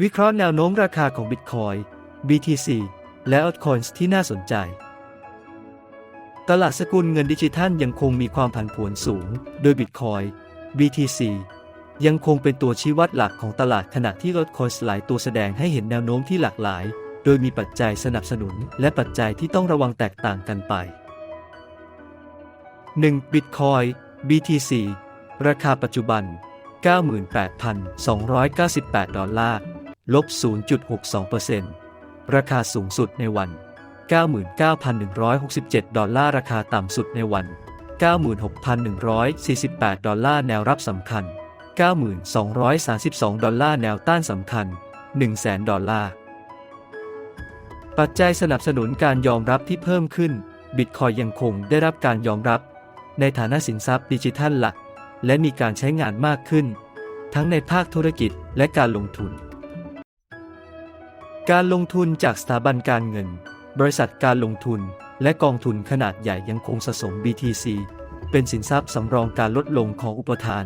วิเคราะห์แนวโน้มราคาของ Bitcoin BTC และ Altcoins ที่น่าสนใจ ตลาดสกุลเงินดิจิทัลยังคงมีความผันผวนสูง โดย Bitcoin BTC ยังคงเป็นตัวชี้วัดหลักของตลาดขณะที่ Altcoins หลายตัวแสดงให้เห็นแนวโน้มที่หลากหลาย โดยมีปัจจัยสนับสนุนและปัจจัยที่ต้องระวังแตกต่างกันไป 1. Bitcoin BTC ราคาปัจจุบัน 98,298 ดอลลาร์ ลบ 0.62%ราคาสูงสุดในวัน 99,167 ดอลลาร์ ราคาต่ำสุดในวัน 96,148 ดอลลาร์ แนวรับสำคัญ 9,232 ดอลลาร์ แนวต้านสำคัญ 100,000 ดอลลาร์ ปัจจัยสนับสนุนการยอมรับที่เพิ่มขึ้น บิตคอยยังคงได้รับการยอมรับ ในฐานะสินทรัพย์ดิจิทัลหลัก และมีการใช้งานมากขึ้น ทั้งในภาคธุรกิจและการลงทุน การลงทุนจากสถาบันการเงิน บริษัทการลงทุน และกองทุนขนาดใหญ่ยังคงสะสม BTC เป็นสินทรัพย์สำรองการลดลงของอุปทาน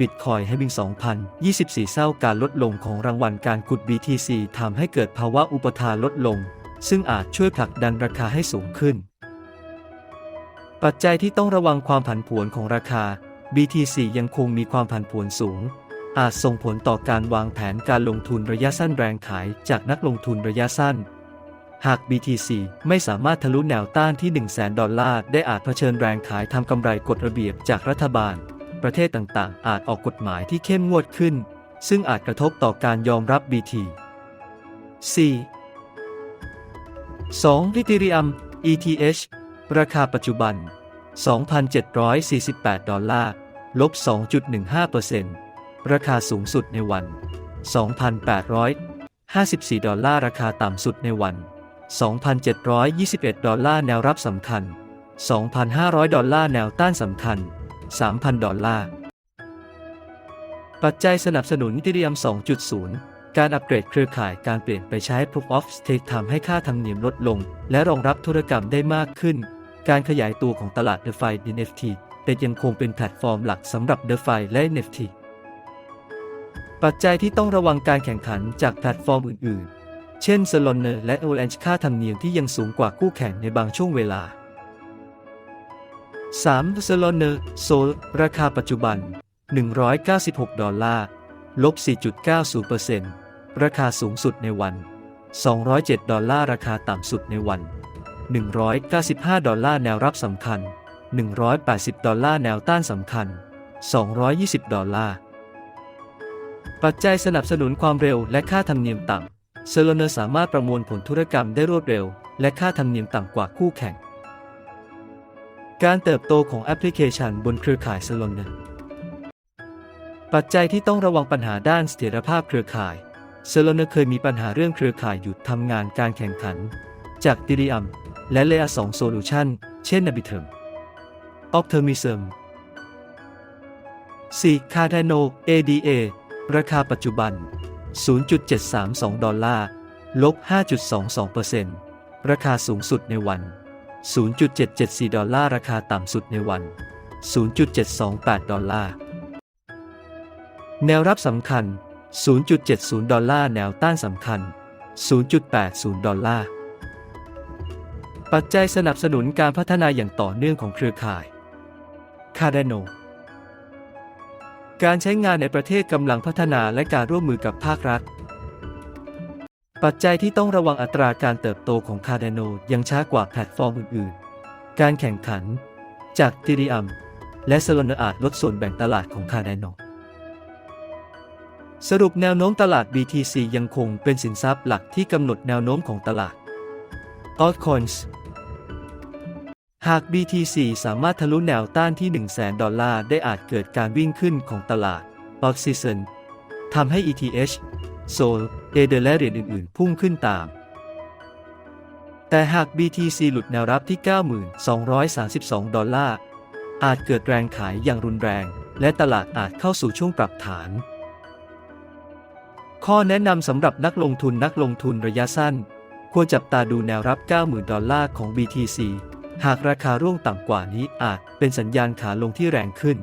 บิตคอยให้บิง2024 เศร้าการลดลงของรางวัลการขุด BTC ทำให้เกิดภาวะอุปทานลดลง ซึ่งอาจช่วยผลักดันราคาให้สูงขึ้น ปัจจัยที่ต้องระวังความผันผวนของราคา BTC ยังคงมีความผันผวนสูง อาจส่งผลต่อการวางแผนการลงทุนระยะสั้นแรงขายจากนักลงทุนระยะสั้น หาก BTC ไม่สามารถทะลุแนวต้านที่ 1 0 0 0 0แดอลลาร์ ได้อาจเผชิญแรงขายทำกำไรกฎระเบียบจากรัฐบาล ประเทศต่างๆ อาจออกกฎหมายที่เข้มงวดขึ้น ซึ่งอาจกระทบต่อการยอมรับ BT C 2. ลิเทเรียม ETH ราคาปัจจุบัน 2,748 ดอลลาร์ ลบ 2.15%ร ราคาสูงสุดในวัน 2,854 ดอลลาร์ราคาต่ำสุดในวัน 2,721 ดอลลาร์แนวรับสำคัญ 2,500 ดอลลาร์แนวต้านสำคัญ 3,000 ดอลลาร์ ปัจจัยสนับสนุนนิติเรียม 2.0 การอัปเกรดเครือข่ายการเปลี่ยนไปใช้ Proof of Stake ทำให้ค่าธรรมเนียมลดลง และรองรับธุรกรรมได้มากขึ้น การขยายตัวของตลาด DeFi NFT แต่ยังคงเป็นแพลตฟอร์มหลักสำหรับ DeFi และ NFT ปัจจัยที่ต้องระวังการแข่งขันจากแพลตฟอร์มอื่นๆ เช่น Solana และ Avalanche ค่าธรรมเนียมที่ยังสูงกว่าคู่แข่งในบางช่วงเวลา 3. Solana Sol ราคาปัจจุบัน 196 ดอลลาร์ ลบ 4.90%ราคาสูงสุดในวัน 207 ดอลลาร์ ราคาต่ำสุดในวัน 195 ดอลลาร์ แนวรับสำคัญ 180 ดอลลาร์ แนวต้านสำคัญ 220 ดอลลาร์ ปัจจัยสนับสนุนความเร็วและค่าธรรมเนียมต่ำเซโลเนอร์สามารถประมวลผลธุรกรรมได้รวดเร็ว และค่าธรรมเนียมต่ำกว่าคู่แข่ง การเติบโตของแอปพลิเคชันบนเครือข่ายเซโลเนอร์ปัจจัยที่ต้องระวังปัญหาด้านเสถียรภาพเครือข่ายเซโลเนอร์เคยมีปัญหาเรื่องเครือข่ายหยุดทำงานการแข่งขัน จากดิริอัมและเลอา2โซลูชันเช่น Arbitrum Optimism 4. Cardano ADA ราคาปัจจุบัน 0.732 ดอลลาร์ ลบ 5.22%ราคาสูงสุดในวัน 0.774 ดอลลาร์ ราคาต่ำสุดในวัน 0.728 ดอลลาร์ แนวรับสำคัญ 0.70 ดอลลาร์ แนวต้านสำคัญ 0.80 ดอลลาร์ ปัจจัยสนับสนุนการพัฒนาอย่างต่อเนื่องของเครือข่าย Cardano การใช้งานในประเทศกำลังพัฒนาและการร่วมมือกับภาครัฐ ปัจจัยที่ต้องระวังอัตราการเติบโตของ Cardano ยังช้ากว่าแพลตฟอร์มอื่นๆ การแข่งขัน จาก t ิ r i u m และ Solana อาจลดส่วนแบ่งตลาดของ Cardano สรุปแนวโน้มตลาด BTC ยังคงเป็นสินทรัพย์หลักที่กำหนดแนวโน้มของตลาด Altcoins หาก BTC สามารถทะลุแนวต้านที่ 1 0 0 0 0แดอลลาร์ ได้อาจเกิดการวิ่งขึ้นของตลาด Oxygen ทำให้ ETH Sol Ether และเหรียญอื่น ๆ พุ่งขึ้นตาม แต่หาก BTC หลุดแนวรับที่ 9,232 ดอลลาร์ อาจเกิดแรงขายอย่างรุนแรง และตลาดอาจเข้าสู่ช่วงปรับฐาน ข้อแนะนำสำหรับนักลงทุนนักลงทุนระยะสั้น ควรจับตาดูแนวรับ 90,000 ดอลลาร์ของ BTC หากราคาร่วงต่ำกว่านี้อาจเป็นสัญญาณขาลงที่แรงขึ้น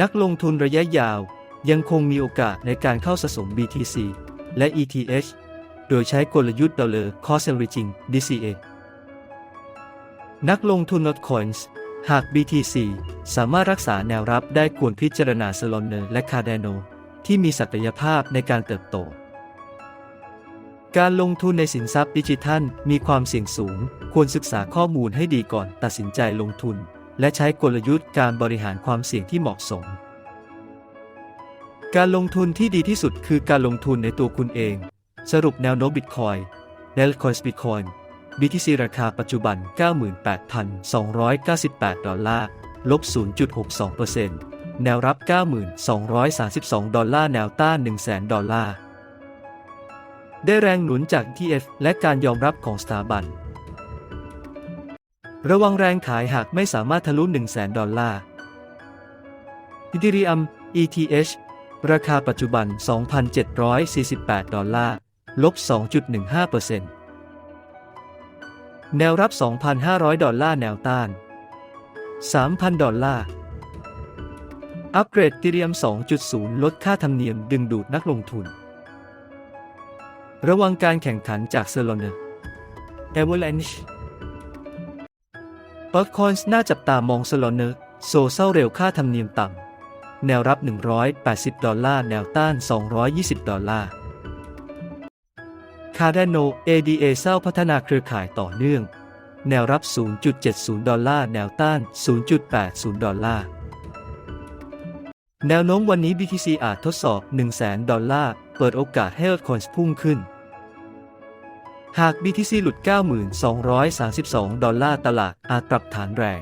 นักลงทุนระยะยาวยังคงมีโอกาสในการเข้าสะสม BTC และ ETH โดยใช้กลยุทธ์ Dollar Cost Averaging DCA นักลงทุน Notcoins หาก BTC สามารถรักษาแนวรับได้ควรพิจารณา Solana และ Cardano ที่มีศักยภาพในการเติบโต การลงทุนในสินทรัพย์ดิจิทัล มีความเสี่ยงสูง ควรศึกษาข้อมูลให้ดีก่อนตัดสินใจลงทุน และใช้กลยุทธ์การบริหารความเสี่ยงที่เหมาะสม การลงทุนที่ดีที่สุดคือการลงทุนในตัวคุณเอง สรุปแนวโน้มบิตคอยน์ n e l c o i n s Bitcoin BTC ราคาปัจจุบัน 98,298 ดอลลาร์ ลบ 0.62%แนวรับ 9,232 ดอลลาร์ แนวต้าน 100,000ดอลลาร์ ได้แรงหนุนจาก ETF และการยอมรับของสถาบัน ระวังแรงขายหากไม่สามารถทะลุ 100,000 ดอลลาร์ Ethereum ETH ราคาปัจจุบัน 2,748 ดอลลาร์ ลบ 2.15%แนวรับ 2,500 ดอลลาร์ แนวต้าน 3,000 ดอลลาร์ อัปเกรดติเรียม 2.0 ลดค่าธรรมเนียมดึงดูดนักลงทุน ระวังการแข่งขันจากเซโลเนอร์ Avalanche Altcoins น่าจับตามองเซโลเนอร์โซเศร้าเร็วค่าธรรมเนียมต่ำ แนวรับ 180 ดอลลาร์ แนวต้าน 220 ดอลลาร์ Cardano ADA เศร้าพัฒนาเครือข่ายต่อเนื่อง แนวรับ 0.70 ดอลลาร์ แนวต้าน 0.80 ดอลลาร์ แนวโน้มวันนี้ BTC อาจทดสอบ 100,000ดอลลาร์ เปิดโอกาสให้ altcoins พุ่งขึ้น หาก BTC หลุด 9,232 ดอลลาร์ตลาดอาจปรับฐานแรง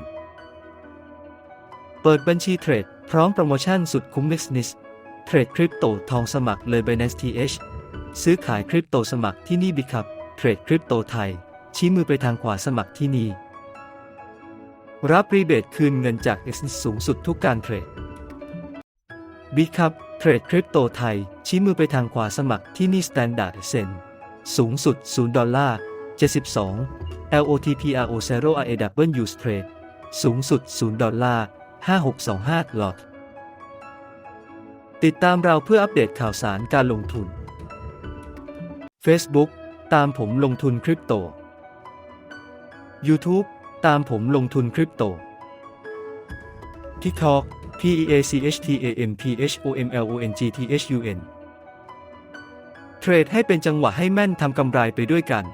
เปิดบัญชีเทรด พร้อมโปรโมชั่นสุดคุ้ม Business เทรดคริปโตทองสมัครเลย Binance TH ซื้อขายคริปโตสมัครที่นี่บิคับเทรดคริปโตไทย ชี้มือไปทางขวาสมัครที่นี่ รับรีเบทคืนเงินจาก X สูงสุดทุกการเทรดบิคับ เทรดคริปโตไทย ชี้มือไปทางขวาสมัครที่นี่ Standard Sen สูงสุด 0 ดอลลาร์ 72 LOTPRO 0 RAW Trade สูงสุด 0 ดอลลาร์ 5625 หลอด ติดตามเราเพื่ออัปเดตข่าวสารการลงทุน Facebook ตามผมลงทุนคริปโต YouTube ตามผมลงทุนคริปโต TikTok P E A C H T A M P H O M L O N G T H U N เทรดให้เป็นจังหวะให้แม่นทำกำไรไปด้วยกัน